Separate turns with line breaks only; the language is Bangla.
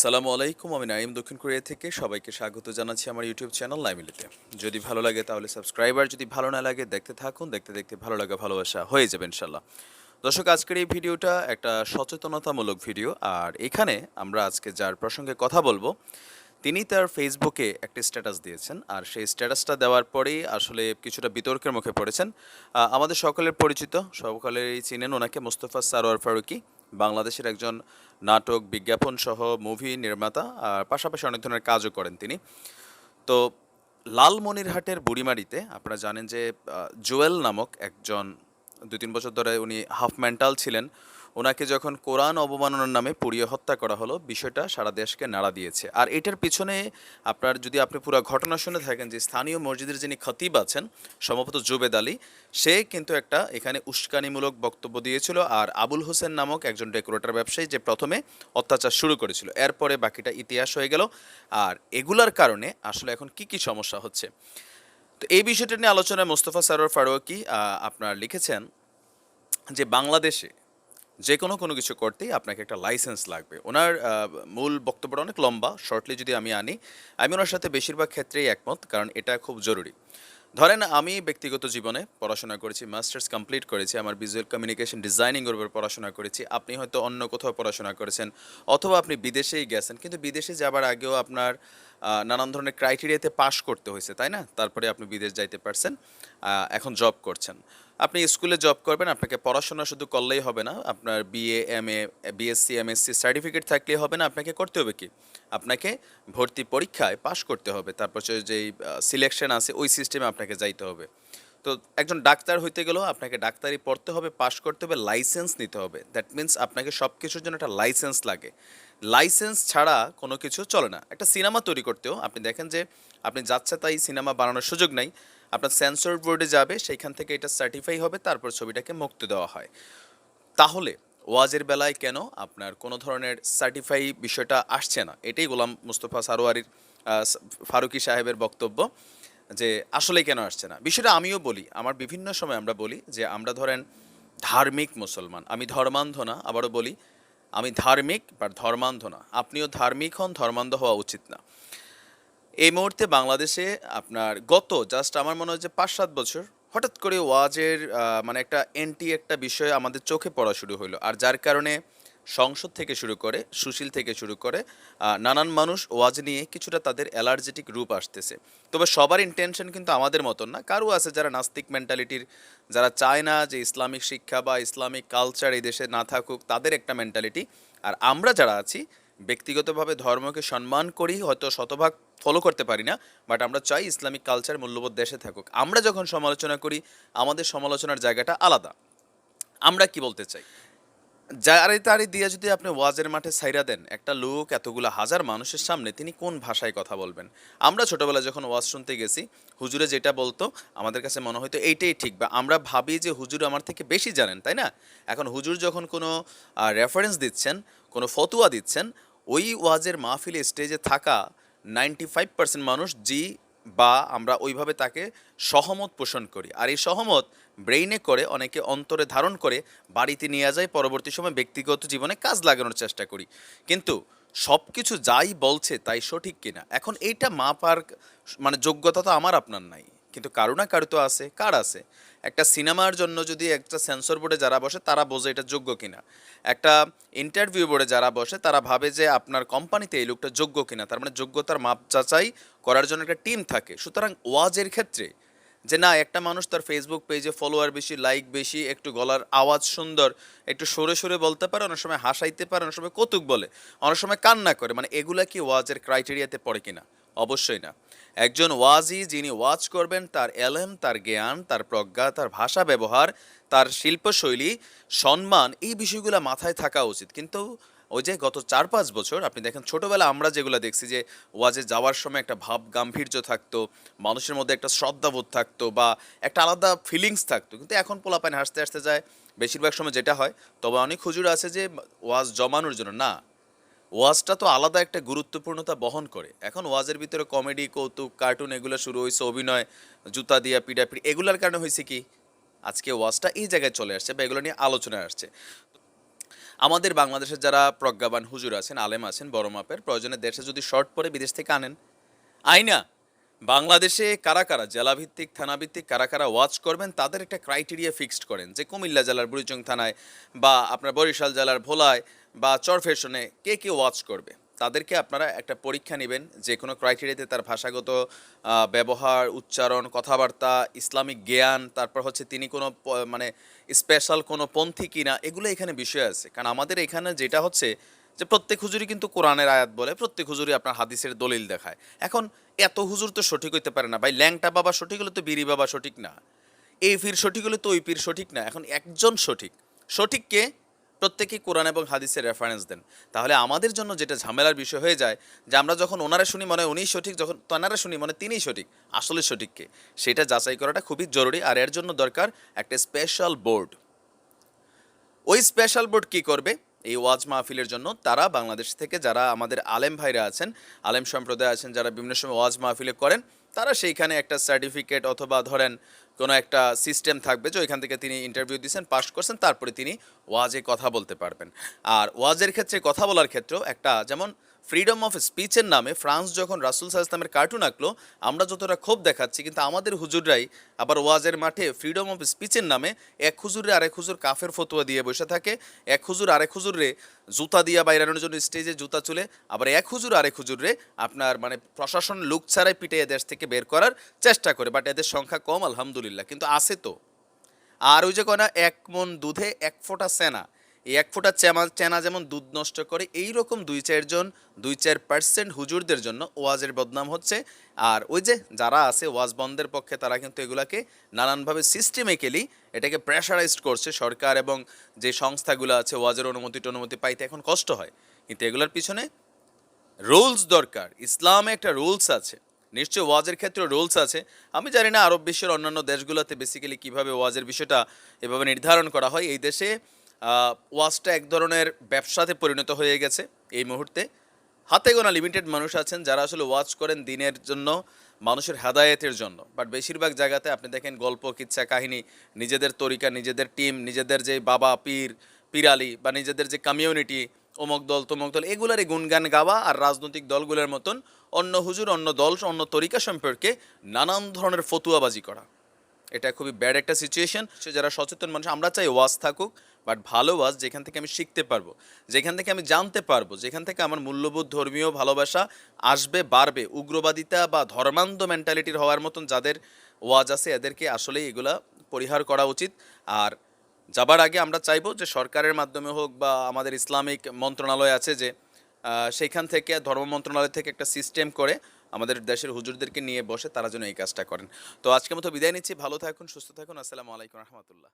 সালামু আলাইকুম, আমি নাইম দক্ষিণ কোরিয়া থেকে। সবাইকে স্বাগত জানাচ্ছি আমার ইউটিউব চ্যানেল লাইমিলিতে যদি ভালো লাগে তাহলে সাবস্ক্রাইবার, যদি ভালো না লাগে দেখতে থাকুন, দেখতে দেখতে ভালো লাগা, ভালোবাসা হয়ে যাবে ইনশাল্লাহ দর্শক, আজকের এই ভিডিওটা একটা সচেতনতামূলক ভিডিও। আর এখানে আমরা আজকে যার প্রসঙ্গে কথা বলব তিনি তার ফেসবুকে একটি স্ট্যাটাস দিয়েছেন, আর সেই স্ট্যাটাসটা দেওয়ার পরেই আসলে কিছুটা বিতর্কের মুখে পড়েছেন। আমাদের সকলের পরিচিত সকলেরই চিনেন ওনাকে, মুস্তফা সারোয়ার ফারুকি, বাংলাদেশের একজন নাটক বিজ্ঞাপন সহ মুভি নির্মাতা, আর পাশাপাশি অনেক ধরনের কাজও করেন তিনি। তো লালমনিরহাটের বুড়িমারিতে আপনারা জানেন যে জুয়েল নামক একজন দু তিন বছর ধরে উনি হাফ মেন্টাল ছিলেন ওনাকে যখন কোরআন অবমাননার নামে পুড়িয়ে হত্যা করা হলো, বিষয়টা সারা দেশকে নাড়া দিয়েছে। আর এটার পিছনে আপনার যদি আপনি পুরো ঘটনা শুনে থাকেন যে স্থানীয় মসজিদের যিনি খতিব আছেন, সম্ভবত জুবেদ আলী, সে কিন্তু একটা এখানে উস্কানিমূলক বক্তব্য দিয়েছিল আর আবুল হোসেন নামক একজন ডেকোরেটর ব্যবসায়ী যে প্রথমে অত্যাচার শুরু করেছিল। এরপরে বাকিটা ইতিহাস হয়ে গেল। আর এগুলার কারণে আসলে এখন কি কি সমস্যা হচ্ছে? তো এই বিষয়টা নিয়ে আলোচনায় মোস্তফা সারোয়ার ফারুকি আপনার লিখেছেন যে বাংলাদেশে যে কোনো কোনো কিছু করতেই আপনাকে একটা লাইসেন্স লাগবে। ওনার মূল বক্তব্যটা অনেক লম্বা শর্টলি যদি আমি আনি, আমি ওনার সাথে বেশিরভাগ ক্ষেত্রেই একমত, কারণ এটা খুব জরুরি। ধরেন, আমি ব্যক্তিগত জীবনে পড়াশোনা করেছি মাস্টার্স কমপ্লিট করেছি, আমার ভিজুয়াল কমিউনিকেশন ডিজাইনিং উপর পড়াশোনা করেছি, আপনি হয়তো অন্য কোথাও পড়াশোনা করেছেন, অথবা আপনি বিদেশেই গেছেন, কিন্তু বিদেশে যাবার আগেও আপনার নানান ধরনের ক্রাইটেরিয়াতে পাশ করতে হয়েছে, তাই না? তারপরে আপনি বিদেশ যাইতে পারছেন এখন জব করছেন। আপনি স্কুলে জব করবেন, আপনাকে পড়াশোনা শুধু করলেই হবে না, আপনার BA M A BSc MSc certificate থাকলেই হবে না, আপনাকে করতে হবে কি? আপনাকে ভর্তি পরীক্ষায় পাশ করতে হবে, তারপর যেই সিলেকশন আছে, ওই সিস্টেমে আপনাকে যাইতে হবে। তো একজন ডাক্তার হইতে গেলেও আপনাকে ডাক্তারি পড়তে হবে পাশ করতে হবে লাইসেন্স নিতে হবে। দ্যাট মিন্স আপনাকে সব কিছুর জন্য একটা লাইসেন্স লাগে। লাইসেন্স ছাড়া কোনো কিছু চলে না। একটা সিনেমা তৈরি করতেও, আপনি দেখেন যে, আপনি যাচ্ছে তাই সিনেমা বানানোর সুযোগ নাই। আপনার সেন্সর বোর্ডে যাবে সেইখান থেকে এটা সার্টিফাই হবে, তারপর ছবিটাকে মুক্তি দেওয়া হয়। তাহলে, ওয়াজের বেলায় কেন আপনার কোনো ধরনের সার্টিফাই বিষয়টা আসছে না? এটাই গোলাম মুস্তফা সারোয়ারির ফারুকি সাহেবের বক্তব্য যে আসলে কেন আসছে না? বিষয়টা আমিও বলি, আমার বিভিন্ন সময় আমরা বলি যে আমরা ধরেন ধার্মিক মুসলমান, আমি ধর্মান্ধ না, আবারও বলি, আমি ধার্মিক বা ধর্মান্ধ না। আপনিও ধার্মিক হন, ধর্মান্ধ হওয়া উচিত না। এই মুহূর্তে বাংলাদেশে আপনার গত জাস্ট আমার মনে হয় যে পাঁচ সাত বছর, হঠাৎ করে ওয়াজের মানে একটা এন্টি একটা বিষয় আমাদের চোখে পড়া শুরু হলো। আর যার কারণে সংসদ থেকে শুরু করে, সুশীল থেকে শুরু করে নানান মানুষ ওয়াজ নিয়ে কিছুটা তাদের অ্যালার্জেটিক রূপ আসতেছে। তবে সবার ইন্টেনশন কিন্তু আমাদের মতন না। কারও আছে যারা নাস্তিক মেন্টালিটির যারা চায় না যে ইসলামিক শিক্ষা বা ইসলামিক কালচার এই দেশে না থাকুক, তাদের একটা মেন্টালিটি আর আমরা যারা আছি, ব্যক্তিগতভাবে ধর্মকে সম্মান করি, হয়তো শতভাগ ফলো করতে পারি না বাট আমরা চাই ইসলামিক কালচার মূল্যবোধ দেশে থাকুক। আমরা যখন সমালোচনা করি, আমাদের সমালোচনার জায়গাটা আলাদা। আমরা কি বলতে চাই? যারে তারি দিয়ে যদি আপনি ওয়াজের মাঠে সাইরা দেন, একটা লোক এতগুলো হাজার মানুষের সামনে, তিনি কোন ভাষায় কথা বলবেন? আমরা ছোটবেলায় যখন ওয়াজ শুনতে গেছি, হুজুরে যেটা বলতো, আমাদের কাছে মনে হয়তো এইটাই ঠিক, বা আমরা ভাবি যে হুজুর আমার থেকে বেশি জানেন, তাই না? এখন হুজুর যখন কোনো রেফারেন্স দিচ্ছেন, কোনো ফতুয়া দিচ্ছেন, ওই ওয়াজের মাহফিলে স্টেজে থাকা নাইনটি ফাইভ পার্সেন্ট মানুষ জি বা আমরা ওইভাবে তাকে সহমত পোষণ করি। আর এই সহমত ব্রেইনে করে, অনেকে অন্তরে ধারণ করে, বাড়িতে নিয়ে যায়, পরবর্তী সময় ব্যক্তিগত জীবনে কাজ লাগানোর চেষ্টা করি। কিন্তু সব কিছু যাই বলছে তাই সঠিক কিনা? এখন এইটা মাপার মানে যোগ্যতা তো আমার আপনার নাই। কিন্তু কারও না কারও তো আছে, কার আছে? একটা সিনেমার জন্য যদি একটা সেন্সর বোর্ডে যারা বসে, তারা বোঝে এটা যোগ্য কিনা। একটা ইন্টারভিউ বোর্ডে যারা বসে, তারা ভাবে যে আপনার কোম্পানিতে এই লোকটা যোগ্য কিনা। তার মানে যোগ্যতার মাপ যাচাই করার জন্য একটা টিম থাকে। সুতরাং ওয়াজের ক্ষেত্রে, যে না, একটা মানুষ তার ফেসবুক পেজে ফলোয়ার বেশি লাইক বেশি, একটু গলার আওয়াজ সুন্দর, একটু সরে সরে বলতে পারে, অনেক সময় হাসাইতে পারে, অনেক সময় কৌতুক বলে, অনেক সময় কান্না করে। মানে এগুলা কি ওয়াজের ক্রাইটেরিয়াতে পড়ে কিনা? অবশ্যই না। একজন ওয়াজি যিনি ওয়াজ করবেন, তার এলেম, তার জ্ঞান, তার প্রজ্ঞা, তার ভাষা ব্যবহার, তার শিল্পশৈলী, সম্মান, এই বিষয়গুলো মাথায় থাকা উচিত। কিন্তু ওই যে গত চার পাঁচ বছর আপনি দেখেন ছোটবেলা আমরা যেগুলো দেখছি যে ওয়াজে যাওয়ার সময় একটা ভাব গাম্ভীর্য থাকতো, মানুষের মধ্যে একটা শ্রদ্ধাবোধ থাকতো বা একটা আলাদা ফিলিংস থাকতো। কিন্তু এখন পোলাপান হাসতে হাসতে যায়, বেশিরভাগ সময় যেটা হয়, তবে অনেক হুজুর আছে যে ওয়াজ জমানোর জন্য। না ওয়াজটা তো আলাদা একটা গুরুত্বপূর্ণতা বহন করে। এখন ওয়াজের ভিতরে কমেডি, কৌতুক, কার্টুন এগুলো শুরু হয়েছে অভিনয়, জুতা দিয়া পিটাপিটি এগুলোর কারণে হয়েছে কি? আজকে ওয়াজটা এই জায়গায় চলে আসছে বা এগুলো নিয়ে আলোচনায় আসছে। আমাদের বাংলাদেশের যারা প্রজ্ঞাবান হুজুর আছেন, আলেম আছেন, বড় মাপের, প্রয়োজনে দেশে যদি শর্ট পরে বিদেশ থেকে আনেন। আইনা বাংলাদেশে কারা কারা জেলাভিত্তিক, থানাভিত্তিক কারা কারা ওয়াচ করবেন, তাদের একটা ক্রাইটেরিয়া ফিক্সড করেন যে কুমিল্লা জেলার বুড়িচং থানায় বা আপনার বরিশাল জেলার ভোলায় বা চরফেশনে কে কে ওয়াচ করবে। তাদেরকে আপনারা একটা পরীক্ষা নেবেন, যে কোনো ক্রাইটেরিয়াতে তার ভাষাগত ব্যবহার, উচ্চারণ, কথাবার্তা, ইসলামিক জ্ঞান, তারপর হচ্ছে তিনি কোনো মানে স্পেশাল কোনো পন্থী কিনা, এগুলো এখানে বিষয় আছে। কারণ আমাদের এখানে যেটা হচ্ছে যে প্রত্যেক হুজুরই কিন্তু কোরআনের আয়াত বলে, প্রত্যেক হুজুরই আপনার হাদিসের দলিল দেখায়। এখন এত হুজুর তো সঠিক হইতে পারে না। ভাই, ল্যাংটা বাবা সঠিক হলে তো বিড়ি বাবা সঠিক না। এই পীর সঠিক হলে তো ওই পীর সঠিক না। এখন একজন সঠিক। সঠিককে প্রত্যেকেই কোরআন এবং হাদিসের রেফারেন্স দেন। তাহলে আমাদের জন্য যেটা ঝামেলার বিষয় হয়ে যায়, যে আমরা যখন ওনারা শুনি মনে হয় উনিই সঠিক, যখন তনারা শুনি মনে তিনিই সঠিক, আসলে সঠিককে সেটা যাচাই করাটা খুবই জরুরি। আর এর জন্য দরকার একটা স্পেশাল বোর্ড ওই স্পেশাল বোর্ড কি করবে? এই ওয়াজ মাহফিলের জন্য তারা বাংলাদেশ থেকে যারা আমাদের আলেম ভাইরা আছেন, আলেম সম্প্রদায় আছেন, যারা বিভিন্ন সময় ওয়াজ মাহফিলে করেন, তারা সেইখানে একটা সার্টিফিকেট অথবা ধরেন কোনো একটা সিস্টেম থাকবে যে ওইখান থেকে তিনি ইন্টারভিউ দিয়েছেন পাস করছেন, তারপরে তিনি ওয়াজে কথা বলতে পারবেন। আর ওয়াজের ক্ষেত্রে, কথা বলার ক্ষেত্রেও একটা যেমন ফ্রিডম অফ স্পিচের নামে ফ্রান্স যখন রাসুল সাহা ইসলামের কার্টুন আঁকলো, আমরা যতটা ক্ষোভ দেখাচ্ছি, কিন্তু আমাদের হুজুররাই আবার ওয়াজের মাঠে ফ্রিডম অফ স্পিচের নামে এক হুজুরে আরেক হুজুর কাফের ফতুয়া দিয়ে বসে থাকে। এক হুজুর আরেক হুজুরে জুতা দিয়া বাইরানোর জন্য স্টেজে জুতা চলে আবার এক হুজুর আরেক হুজুরে আপনার মানে প্রশাসন লুক ছাড়াই পিটে দেশ থেকে বের করার চেষ্টা করে বাট এদের সংখ্যা কম, আলহামদুলিল্লাহ। কিন্তু আছে তো। আর ওই যে কনা এক মন দুধে এক ফোঁটা সেনা এই এক ফোঁটা চেনা যেমন দুধ নষ্ট করে এই রকম দুই চারজন, দুই চার পার্সেন্ট হুজুরদের জন্য ওয়াজের বদনাম হচ্ছে। আর ওই যে যারা আছে ওয়াজ বন্ধের পক্ষে, তারা কিন্তু এগুলাকে নানানভাবে সিস্টেমেক্যালি এটাকে প্রেশারাইজড করছে। সরকার এবং যে সংস্থাগুলো আছে ওয়াজের অনুমতি টনুমতি পাইতে এখন কষ্ট হয়। কিন্তু এগুলোর পিছনে রুলস দরকার। ইসলামে একটা রুলস আছে। নিশ্চয় ওয়াজের ক্ষেত্রে রুলস আছে। আমি জানি না, আরব বিশ্বের অন্যান্য দেশগুলোতে বেসিক্যালি কীভাবে ওয়াজের বিষয়টা এভাবে নির্ধারণ করা হয়। এই দেশে ওয়াজটা এক ধরনের ব্যবসাতে পরিণত হয়ে গেছে এই মুহূর্তে। হাতে গোনা লিমিটেড মানুষ আছেন যারা আসলে ওয়াচ করেন দিনের জন্য, মানুষের হেদায়েতের জন্য। বাট বেশিরভাগ জায়গাতে আপনি দেখেন গল্প, কিচ্ছা, কাহিনী, নিজেদের তরিকা, নিজেদের টিম নিজেদের যে বাবা, পীর, পিরালি বা নিজেদের যে কমিউনিটি অমুক দল, তমক দল, এগুলারই গুণগান গাওয়া আর রাজনৈতিক দলগুলোর মতন অন্য হুজুর, অন্য দল, অন্য তরিকা সম্পর্কে নানান ধরনের ফতুয়াবাজি করা। এটা খুবই ব্যাড একটা সিচুয়েশন যারা সচেতন মানুষ, আমরা চাই ওয়াজ থাকুক। বাট ভালো ওয়াজ যেখান থেকে আমি শিখতে পারব, যেখান থেকে আমি জানতে পারব, যেখান থেকে আমার মূল্যবোধ, ধর্মীয় ভালোবাসা আসবে, বাড়বে, উগ্রবাদিতা বা ধর্মান্ধ মেন্টালিটির হওয়ার মতন যাদের ওয়াজ আছে, এদেরকে আসলেই এগুলা পরিহার করা উচিত। আর যাবার আগে আমরা চাইব যে সরকারের মাধ্যমে হোক বা আমাদের ইসলামিক মন্ত্রণালয় আছে যে সেইখান থেকে, ধর্ম মন্ত্রণালয় থেকে একটা সিস্টেম করে আমাদের দেশের হুজুরদেরকে নিয়ে বসে তারা যেন এই কাজটা করেন। তো আজকের মতো বিদায় নিচ্ছি, ভালো থাকুন, সুস্থ থাকুন, আসসালামু আলাইকুম রহমতুল্লাহ।